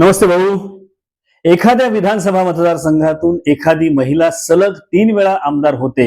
नमस्ते भाऊ. एखाद्या विधानसभा मतदारसंघातून एखादी महिला सलग तीन वेळा आमदार होते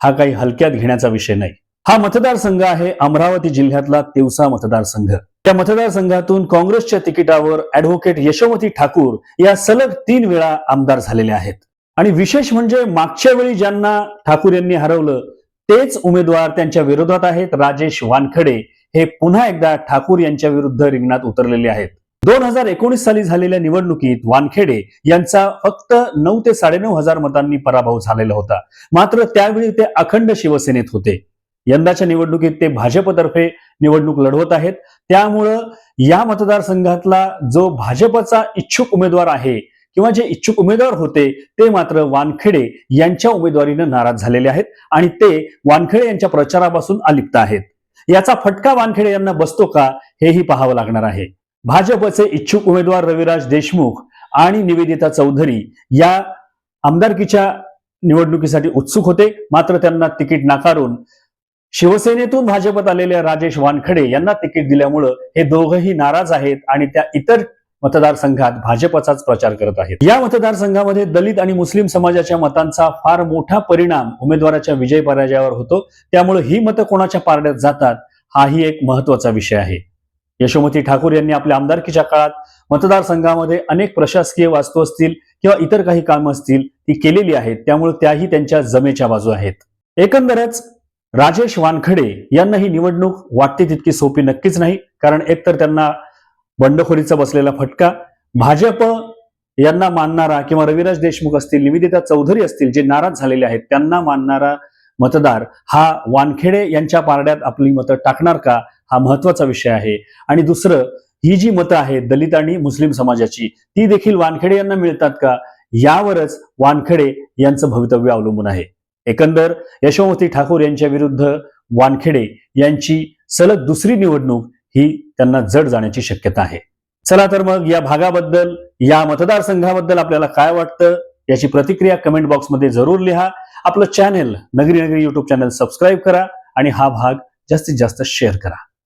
हा काही हलक्यात घेण्याचा विषय नाही. हा मतदारसंघ आहे अमरावती जिल्ह्यातला तिवसा मतदारसंघ. त्या मतदारसंघातून काँग्रेसच्या तिकिटावर ऍडव्होकेट यशोमती ठाकूर या सलग तीन वेळा आमदार झालेल्या आहेत. आणि विशेष म्हणजे मागच्या वेळी ज्यांना ठाकूर यांनी हरवलं तेच उमेदवार त्यांच्या विरोधात आहेत राजेश वानखडे. हे पुन्हा एकदा ठाकूर यांच्या विरुद्ध रिंगणात उतरलेले आहेत. दोन हजार एकोणीस साली झालेल्या निवडणुकीत वानखेडे यांचा फक्त नऊ ते साडेनऊ हजार मतांनी पराभव झालेला होता. मात्र त्यावेळी ते अखंड शिवसेनेत होते. यंदाच्या निवडणुकीत ते भाजपतर्फे निवडणूक लढवत आहेत. त्यामुळं या मतदारसंघातला जो भाजपचा इच्छुक उमेदवार आहे किंवा जे इच्छुक उमेदवार होते ते मात्र वानखेडे यांच्या उमेदवारीनं नाराज झालेले आहेत आणि ते वानखेडे यांच्या प्रचारापासून अलिप्त आहेत. याचा फटका वानखेडे यांना बसतो का हेही पाहावं लागणार आहे. भाजपचे इच्छुक उमेदवार रविराज देशमुख आणि निवेदिता चौधरी या आमदारकीच्या निवडणुकीसाठी उत्सुक होते. मात्र त्यांना तिकीट नाकारून शिवसेनेतून भाजपत आलेल्या राजेश वानखडे यांना तिकीट दिल्यामुळं हे दोघंही नाराज आहेत आणि त्या इतर मतदारसंघात भाजपचाच प्रचार करत आहेत. या मतदारसंघामध्ये दलित आणि मुस्लिम समाजाच्या मतांचा फार मोठा परिणाम उमेदवाराच्या विजय पराजयावर होतो. त्यामुळे ही मतं कोणाच्या पारड्यात जातात हाही एक महत्त्वाचा विषय आहे. यशोमती ठाकूर यांनी आपल्या आमदारकीच्या काळात मतदारसंघामध्ये अनेक प्रशासकीय वास्तू असतील किंवा इतर काही कामं असतील ती केलेली आहेत. त्यामुळे त्याही त्यांच्या जमेच्या बाजू आहेत. एकंदरच राजेश वानखडे यांना ही निवडणूक वाटते तितकी सोपी नक्कीच नाही. कारण एकतर त्यांना बंडखोरीचा बसलेला फटका भाजप यांना मानणारा किंवा रविराज देशमुख असतील निवेदिता चौधरी असतील जे नाराज झालेले आहेत त्यांना मानणारा मतदार हा वानखेडे यांच्या पारड्यात आपली मतं टाकणार का? हा महत्त्वाचा विषय आहे. आणि दुसरं ही जी मतं आहेत दलित आणि मुस्लिम समाजाची ती देखील वानखेडे यांना मिळतात का? यावरच वानखेडे यांचं भवितव्य अवलंबून आहे. एकंदर यशोमती ठाकूर यांच्या विरुद्ध वानखेडे यांची सलग दुसरी निवडणूक ही त्यांना जड जाण्याची शक्यता आहे. चला तर मग या भागाबद्दल या मतदारसंघाबद्दल आपल्याला काय वाटतं याची प्रतिक्रिया कमेंट बॉक्समध्ये जरूर लिहा. आपलं चॅनेल नगरी नगरी युट्यूब चॅनल सबस्क्राईब करा आणि हा भाग जास्तीत जास्त शेअर करा.